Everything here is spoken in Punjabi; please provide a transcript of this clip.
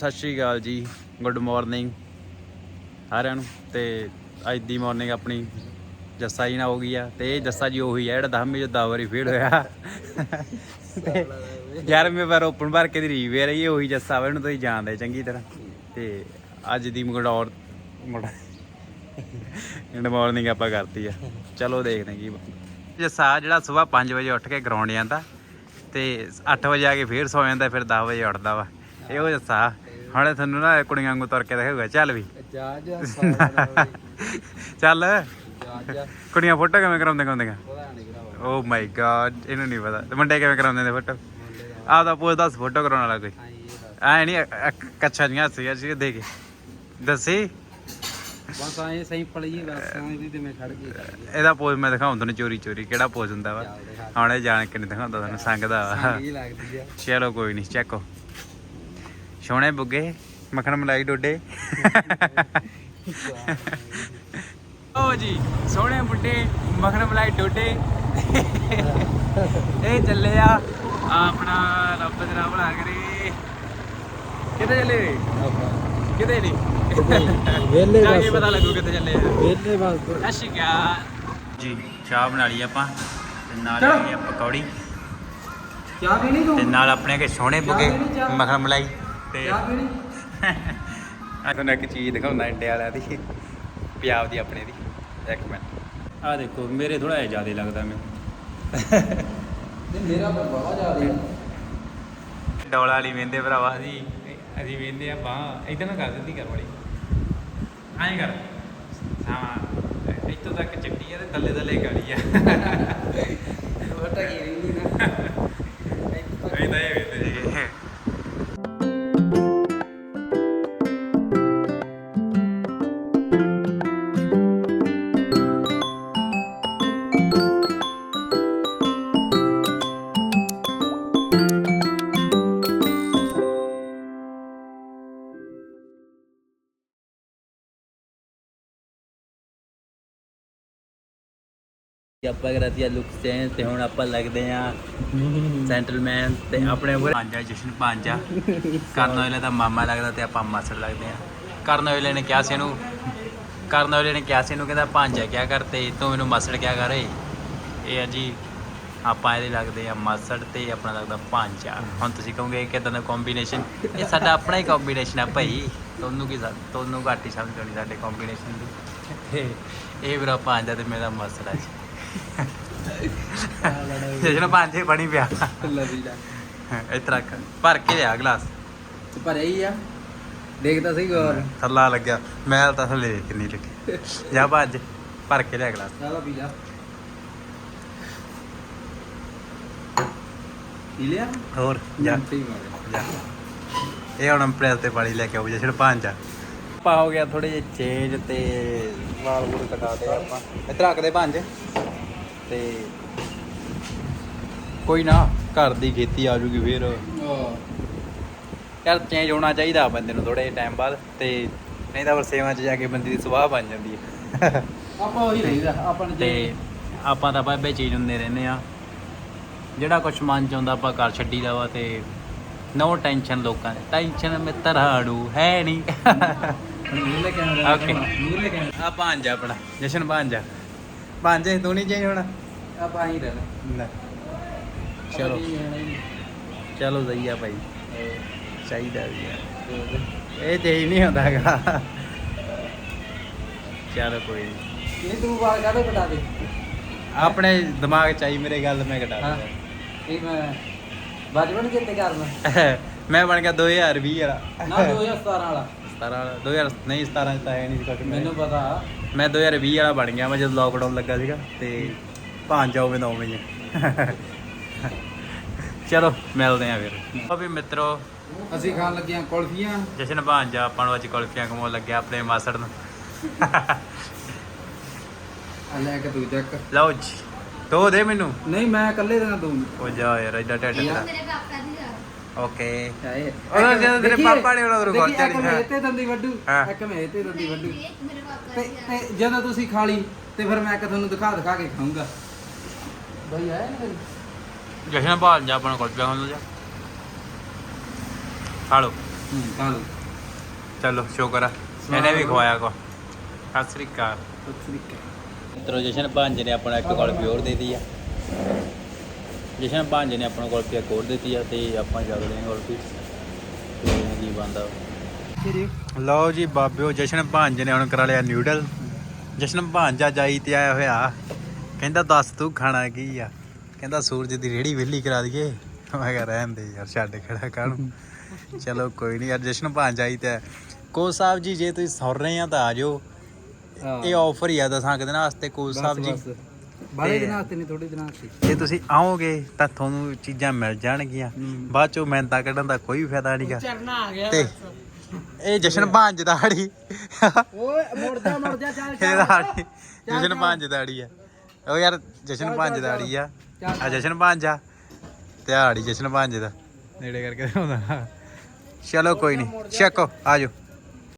ਸਤਿ ਸ਼੍ਰੀ ਅਕਾਲ ਜੀ। ਗੁੱਡ ਮਾਰਨਿੰਗ ਸਾਰਿਆਂ ਨੂੰ। ਤੇ ਅੱਜ ਦੀ ਮਾਰਨਿੰਗ ਆਪਣੀ ਜੱਸਾ ਜੀ ਨਾਲ ਹੋ ਗਈ ਆ। ਤੇ ਇਹ ਜੱਸਾ ਜੀ ਉਹੀ ਆ, ਜਿਹੜਾ 10ਵੀਂ ਚ 10 ਵਾਰੀ ਫੇਲ ਹੋਇਆ। ਤੇ 11ਵੀਂ ਵਾਰ ਓਪਨ ਭਰ ਕੇ ਦੀ ਰੀਵੇਅਰ ਇਹ ਉਹੀ ਜੱਸਾ ਵਾ, ਇਹਨੂੰ ਤੁਸੀਂ ਜਾਣਦੇ ਚੰਗੀ ਤਰ੍ਹਾਂ। ਤੇ ਅੱਜ ਦੀ ਮਗੜੌਰ ਗੁੱਡ ਮਾਰਨਿੰਗ ਆਪਾਂ ਕਰਤੀ ਆ। ਚਲੋ ਦੇਖਦੇ ਕੀ ਜੱਸਾ ਜਿਹੜਾ ਸਵੇਰ 5 ਵਜੇ ਉੱਠ ਕੇ ਗਰਾਊਂਡ ਜਾਂਦਾ ਤੇ 8 ਵਜੇ ਆ ਕੇ ਫੇਰ ਸੌ ਜਾਂਦਾ, ਫਿਰ 10 ਵਜੇ ਉੱਠਦਾ ਵਾ। ਇਹੋ ਜੱਸਾ। ਹੁਣ ਤੁਹਾਨੂੰ ਨਾ ਕੁੜੀਆਂ ਵਾਂਗੂ ਤੁਰ ਕੇ ਦਿਖਾਊਗਾ। ਚੱਲ ਵੀ। ਜਾ ਜਾ ਚੱਲ। ਜਾ ਜਾ ਕੁੜੀਆਂ ਫੋਟੋ ਕਿਵੇਂ ਕਰਾਉਂਦੇ। ਕਰਾਉਂਦੀਆਂ ਓ ਮਾਈ ਗॉड ਇਹਨੂੰ ਨਹੀਂ ਪਤਾ। ਤੇ ਮੁੰਡੇ ਕਿਵੇਂ ਕਰਾਉਂਦੇ ਨੇ ਫੋਟੋ? ਮੁੰਡੇ ਦਾ ਆਪ ਤਾਂ ਪੁੱਛ ਦੱਸ ਫੋਟੋ ਕਰਾਉਣ ਵਾਲਾ ਕੋਈ? ਐ ਨਹੀਂ ਕੱਛਾ ਜੀਆਂ ਸੀ ਅਸੀਂ ਦੇ ਕੇ ਦੱਸੀ? ਬਸ ਆਏ ਸਿੰਪਲ ਜੀ ਬਸ ਇਹਦੀ ਤੇ ਮੈਂ ਖੜ ਗਈ। ਇਹਦਾ ਪੋਜ਼ ਮੈਂ ਦਿਖਾਉਂ ਤੁਹਾਨੂੰ ਚੋਰੀ ਚੋਰੀ ਕਿਹੜਾ ਪੋਜ਼ ਹੁੰਦਾ ਵਾ? ਹੁਣ ਇਹ ਜਾਣ ਕੇ ਨਹੀਂ ਦਿਖਾਉਂਦਾ ਤੁਹਾਨੂੰ ਸੰਗਦਾ ਵਾ। ਚਲੋ ਕੋਈ ਨਹੀਂ ਚੈੱਕੋ। ਸੋਹਣੇ ਬੁੱਗੇ ਮੱਖਣ ਮਲਾਈ ਡੋਡੇ। ਓ ਜੀ ਸੋਹਣੇ ਬੁੱਢੇ ਮੱਖਣ ਮਲਾਈ ਡੋਡੇ। ਇਹ ਚੱਲੇ ਆ ਆਪਣਾ ਰੱਬ ਨਾਮ ਬਣਾ ਕਰੇ। ਕਿੱਥੇ ਚੱਲੇ? ਵੇ? ਕਿਤੇ ਨਹੀਂ? ਵੇਲੇ ਜਾ ਕੇ ਪਤਾ ਲੱਗੂ ਕਿੱਥੇ ਚੱਲੇ ਆ। ਵੇਲੇ ਬਸ। ਅਸ਼ਿਕਾ ਜੀ ਚਾਹ ਬਣਾ ਲਈ ਆਪਾਂ ਤੇ ਨਾਲ ਲਈ ਪਕੌੜੀ। ਚਾਹ ਪੀਣੀ ਤੇ? ਨਾਲ ਆਪਣੇ ਕੇ ਸੋਹਣੇ ਬੁੱਗੇ? ਮੱਖਣ ਮਲਾਈ। ਤੇ ਚਾਹ ਪੀਣੀ ਆ ਤੁਹਾਨੂੰ ਇੱਕ ਚੀਜ਼ ਦਿਖਾਉਂਦਾ ਇੰਡੇ ਵਾਲਿਆਂ ਦੀ ਪੰਜਾਬ ਦੀ ਆਪਣੇ ਦੀ। ਇੱਕ ਮਿੰਟ। ਆ ਦੇਖੋ ਮੇਰੇ ਥੋੜਾ ਜਿਹਾ ਜ਼ਿਆਦਾ ਲੱਗਦਾ ਮੈਨੂੰ। ਤੇ ਮੇਰਾ ਤਾਂ ਬਹੁਤ ਜ਼ਿਆਦਾ। ਡੋਲਾ ਵਾਲੀ ਵੇਂਦੇ ਭਰਾਵਾ ਅਸੀਂ ਅਸੀਂ ਵੇਂਦੇ ਆ ਬਾਹ। ਇਦਾਂ ਨਾ ਕਰ ਦਿੰਦੀ ਕਰ ਵਾਲੀ। ਐਂ ਕਰ। ਇੱਥੋਂ ਤੱਕ ਚਿੱਟੀ ਆ ਤੇ ਥੱਲੇ ਥੱਲੇ ਗਾੜੀ ਆ। ਛੋਟਾ ਕੀ ਰਹਿੰਦੀ ਨਾ। ਇਦਾਂ ਹੀ ਵੇਂਦੇ ਜੀ ਆਪਾਂ ਕਰਾਤੀ ਆ ਲੁੱਕ ਚੇਂਜ ਤੇ ਹੁਣ ਆਪਾਂ ਲੱਗਦੇ ਆ ਜੈਂਟਲਮੈਨ ਤੇ ਆਪਣੇ ਕੋਲ ਜਸ਼ਨ ਪੰਜਾ ਕਰਨ ਵਾਲੇ ਦਾ ਮਾਮਾ ਲੱਗਦਾ ਤੇ ਆਪਾਂ ਮਾਸੜ ਲੱਗਦੇ ਆ ਕਰਨ ਵਾਲੇ ਨੇ ਕਿਹਾ ਸੀ ਇਹਨੂੰ ਕਰਨ ਵਾਲੇ ਨੇ ਕਿਹਾ ਸੀ ਇਹਨੂੰ, ਕਹਿੰਦਾ ਪੰਜਾ ਕਿਆ ਕਰਤੇ ਤੂੰ ਮੈਨੂੰ ਮਾਸੜ ਕਿਆ ਕਰੇ ਇਹ ਆ ਜੀ, ਆਪਾਂ ਇਹਦੇ ਲੱਗਦੇ ਆ ਮਾਸੜ ਤੇ ਆਪਣਾ ਲੱਗਦਾ ਪੰਜਾ ਹੁਣ ਤੁਸੀਂ ਕਹੋਗੇ ਕਿਦਾਂ ਦਾ ਕੰਬੀਨੇਸ਼ਨ ਇਹ ਸਾਡਾ ਆਪਣਾ ਹੀ ਕੰਬੀਨੇਸ਼ਨ ਆ ਭਾਈ। ਤੁਹਾਨੂੰ ਕੀ ਸਾ- ਤੁਹਾਨੂੰ ਘੱਟ ਹੀ ਸਮਝ ਆਉਣੀ ਸਾਡੇ ਕੰਬੀਨੇਸ਼ਨ ਦੀ। ਤੇ ਇਹ ਮੇਰਾ ਪੰਜਾ ਤੇ ਮੇਰਾ ਮਾਸੜ ਆ ਜੀ। ਜਸ਼ਨ ਭਾਂਜੇ ਬਣੀ ਪਿਆ। ਲੱਭੀ ਦਾ ਇਤਰਾ ਰੱਖ ਭਰ ਕੇ ਲਿਆ ਗਲਾਸ। ਤੇ ਭਰਿਆ ਹੀ ਆ ਦੇਖਦਾ ਸਹੀ ਗੌਰ। ਥੱਲਾ ਲੱਗਿਆ। ਮੈਲ ਤਾਂ ਥੱਲੇ ਦੇਖ ਕਿੰਨੀ ਲੱਗੀ। ਜਾ ਭੱਜ। ਭਰ ਕੇ ਲਿਆ ਗਲਾਸ। ਚਾਹ ਪੀ ਜਾ ਪੀ ਲਿਆ? ਹੋਰ ਜਾ। ਠੀਕ ਹੋ ਜਾ। ਇਹ ਹੁਣ ਪ੍ਰੈਸ ਤੇ ਪਾਣੀ ਲੈ ਕੇ ਆਉ ਜਸ਼ਨ ਭਾਂਜਾ ਪਾ ਹੋ ਗਿਆ ਥੋੜੇ ਜਿਹੇ ਚੇਂਜ ਤੇ ਵਾਲ ਵੂਲ ਕਟਾ ਦੇ ਆਪਾਂ। ਇੱਧਰ ਰੱਖਦੇ ਭਾਂਜ ਤੇ ਕੋਈ ਨਾ ਘਰ ਦੀ ਖੇਤੀ ਆ ਜੂਗੀ ਫੇਰ। ਯਾਰ ਚੇਂਜ ਹੋਣਾ ਚਾਹੀਦਾ ਬੰਦੇ ਨੂੰ ਥੋੜੇ ਟਾਈਮ ਬਾਅਦ ਤੇ ਨਹੀਂ ਤਾਂ ਵਰਸੇਵਾਂ 'ਚ ਜਾ ਕੇ ਬੰਦੇ ਦੀ ਸੁਭਾਅ ਬਣ ਜਾਂਦੀ ਹੈ। ਆਪਾਂ ਉਹੀ ਰਹੀਦਾ ਆਪਾਂ ਤੇ ਆਪਾਂ ਤਾਂ ਬਾਬੇ ਚੀਜ਼ ਹੁੰਦੇ ਰਹਿੰਦੇ ਆ ਜਿਹੜਾ ਕੁਛ ਮਨ ਚ ਆਉਂਦਾ ਆਪਾਂ ਘਰ ਛੱਡੀ ਦਾ ਵਾ ਤੇ ਨੋ ਟੈਨਸ਼ਨ ਲੋਕਾਂ ਦੀ। ਟੈਨਸ਼ਨ ਮਿੱਤਰ ਹਾੜੂ ਹੈ ਨਹੀਂ। ਮੂਲੇ ਕੈਮਰਾ Okay. ਮੂਲੇ ਕੈਮਰਾ। ਆ ਭਾਂਜਾ ਆਪਣਾ ਜਸ਼ਨ ਭਾਂਜਾ। ਭਾਂਜੇ ਤੂੰ ਨਹੀਂ ਚੇਂਜ ਹੋਣਾ ਆਪਾਂ ਹੀ ਰਹਿਣਾ। ਲੈ ਚਲੋ। ਚਲੋ ਸਹੀ ਆ ਭਾਈ ਚਾਹੀਦਾ ਵੀ ਆ। ਇਹ ਚੇਂਜ ਨਹੀਂ ਹੁੰਦਾ ਹੈਗਾ। ਚਲ ਕੋਈ। ਇਹ ਤੂੰ ਵਾਲ ਕਾਹਦੇ ਕਟਾ ਦੇ? ਆਪਣੇ ਦਿਮਾਗ ਚ ਆਈ ਮੇਰੇ ਗੱਲ ਮੈਂ ਹਾਂ। ਦਿੰਦਾ। ਇਹ ਮੈਂ ਬਚਪਨ ਕਿੱਥੇ ਕਰਨਾ ਮੈਂ ਬਣ ਗਿਆ 2020 ਵਾਲਾ। ਨਾ 2017 ਵਾਲਾ। 17 ਵਾਲਾ। 2000 ਨਹੀਂ 17 ਚ ਤਾਂ ਹੈ ਨਹੀਂ ਸੀ ਮੈਨੂੰ ਪਤਾ। ਮੈਂ 2020 ਵਾਲਾ ਬਣ ਗਿਆ ਮੈਂ ਜਦੋਂ ਲੋਕਡਾਊਨ ਲੱਗਾ ਸੀਗਾ ਤੇ ਭਾਂਜ ਜਾਓਗੇ ਨਾ ਉਵੇਂ ਆ। ਚਲੋ ਮਿਲਦੇ ਆ ਫਿਰ। ਉਹ ਵੀ ਮਿੱਤਰੋ ਅਸੀਂ ਖਾਣ ਲੱਗਿਆ ਕੁਲਫੀਆਂ। ਜਸ਼ਨ ਭਾਂਜਾ ਆਪਾਂ ਨੂੰ ਅੱਜ ਕੁਲਫੀਆਂ ਕਮਾਉਣ ਲੱਗਿਆ ਆਪਣੇ ਮਾਸੜ ਨੂੰ। ਆ ਲੈ ਕੇ ਤੂੰ ਚੱਕ। ਲਓ ਜੀ ਦੋ ਦੇ ਮੈਨੂੰ। ਨਹੀਂ ਮੈਂ ਇਕੱਲੇ ਦੇਣਾ ਦੂੰ ਉਹ ਜਾ ਯਾਰ ਐਡਾ ਟੱਟ ਯਾਰ। ਓਕੇ ਚਾਹੇ ਉਹਨਾਂ ਜਦੋਂ ਤੇਰੇ ਪਾਪਾ ਨੇ ਉਹਨਾਂ ਨੂੰ ਦੇਖੀ, ਖੋਲ੍ਹਿਆ ਇੱਕ ਮੇਰੇ। ਤੇ ਦੰਦੀ ਵੱਡੂ ਹਾਂ। ਇੱਕ ਮੇਰੇ ਤੇ ਦੰਦੀ ਵੱਡੂ ਤੇ ਤੇ ਜਦੋਂ ਤੁਸੀਂ ਖਾ ਲਈ ਤੇ ਫਿਰ ਮੈਂ ਇੱਕ ਤੁਹਾਨੂੰ ਦਿਖਾ ਦਿਖਾ ਕੇ ਖਾਊਂਗਾ ਭਾਈ ਆਇਆ ਨਾ ਜਸ਼ਨ ਭਾਂਜਾ ਆਪਾਂ ਨੂੰ ਕੁਲਫੀਆਂ ਖਾਣ ਨੂੰ ਜਾ ਖਾ ਲਓ ਹੂੰ ਖਾ ਲਓ ਚਲੋ ਸ਼ੁਕਰ ਆ ਇਹਨੇ ਵੀ ਖਵਾਇਆ ਕੋ ਸਤਿ ਸ੍ਰੀ ਅਕਾਲ ਸਤਿ ਸ੍ਰੀ ਅਕਾਲ ਮਿੱਤਰੋ ਜਸ਼ਨ ਭਾਂਜੇ ਨੇ ਆਪਣਾ ਇੱਕ ਕੁਲਫੀ ਹੋਰ ਦੇ ਦਿੱਤੀ ਆ ਜਸ਼ਨ ਭਾਂਜੇ ਨੇ ਆਪਣਾ ਕੁਲਫੀ ਇੱਕ ਹੋਰ ਦਿੱਤੀ ਆ ਤੇ ਆਪਾਂ ਚੱਲ ਰਹੇ ਹਾਂ ਕੁਲਫੀ ਤੇ ਕੀ ਬੰਦਾ ਲਓ ਜੀ ਬਾਬਿਓ ਜਸ਼ਨ ਭਾਂਜੇ ਨੇ ਹੁਣ ਕਰਾ ਲਿਆ ਨਿਊਡਲ ਜਸ਼ਨ ਭਾਂਜਾ ਜਾਈ ਤੇ ਆਇਆ ਹੋਇਆ। ਕਹਿੰਦਾ ਦੱਸ ਤੂੰ ਖਾਣਾ ਕੀ ਆ? ਕਹਿੰਦਾ ਸੂਰਜ ਦੀ ਰੇੜੀ ਵਿਹਲੀ ਕਰਾ ਦਈਏ। ਮੈਂ ਕਿਹਾ ਰਹਿਣ ਦੇ ਯਾਰ ਛੱਡ ਖੜਾ ਕਾਹਨੂੰ? ਚਲੋ ਕੋਈ ਨਹੀਂ ਯਾਰ ਜਸ਼ਨ ਭਾਂਜਾ ਆਈ ਤੇ ਕੋ ਸਾਹਿਬ ਜੀ ਜੇ ਤੁਸੀਂ ਸੁਣ ਰਹੇ ਆ ਤਾਂ ਆ ਜਾਓ। ਇਹ ਆਫਰ ਹੀ ਆ ਦਸਾਂ ਕੁ ਦਿਨਾਂ ਵਾਸਤੇ ਕੋਚ ਸਾਹਿਬ ਜੀ। ਬਾਰੇ ਤੇ- ਦਿਨਾਂ ਵਾਸਤੇ ਨਹੀਂ ਥੋੜੇ ਦਿਨਾਂ ਵਾਸਤੇ ਜੇ ਤੁਸੀਂ ਆਓਗੇ ਤਾਂ ਤੁਹਾਨੂੰ ਚੀਜ਼ਾਂ ਮਿਲ ਜਾਣਗੀਆਂ। ਬਾਅਦ ਚੋਂ ਮਿਹਨਤਾਂ ਕੱਢਣ ਦਾ ਕੋਈ ਫਾਇਦਾ ਨਹੀਂਗਾ ਚਰਨਾ ਆ ਗਿਆ ਤੇ ਇਹ ਜਸ਼ਨ ਭਾਂਜ ਦਾੜੀ। ਓਏ ਮੁੜ ਜਾ ਮੁੜ ਜਾ ਚੱਲ। ਇਹ ਦਾੜੀ ਜਸ਼ਨ ਭਾਂਜ ਦਾੜੀ ਆ। ਉਹ ਯਾਰ ਜਸ਼ਨ ਭਾਂਜ ਦਾੜੀ ਆ। ਆ ਜਸ਼ਨ ਭਾਂਜ ਆ। ਤੇ ਆੜੀ ਜਸ਼ਨ ਭਾਂਜ ਦਾ। ਨੇੜੇ ਕਰਕੇ ਦਿਖਾਉਂਦਾ। ਚਲੋ ਕੋਈ ਨਹੀਂ ਚੱਕੋ ਆਜੋ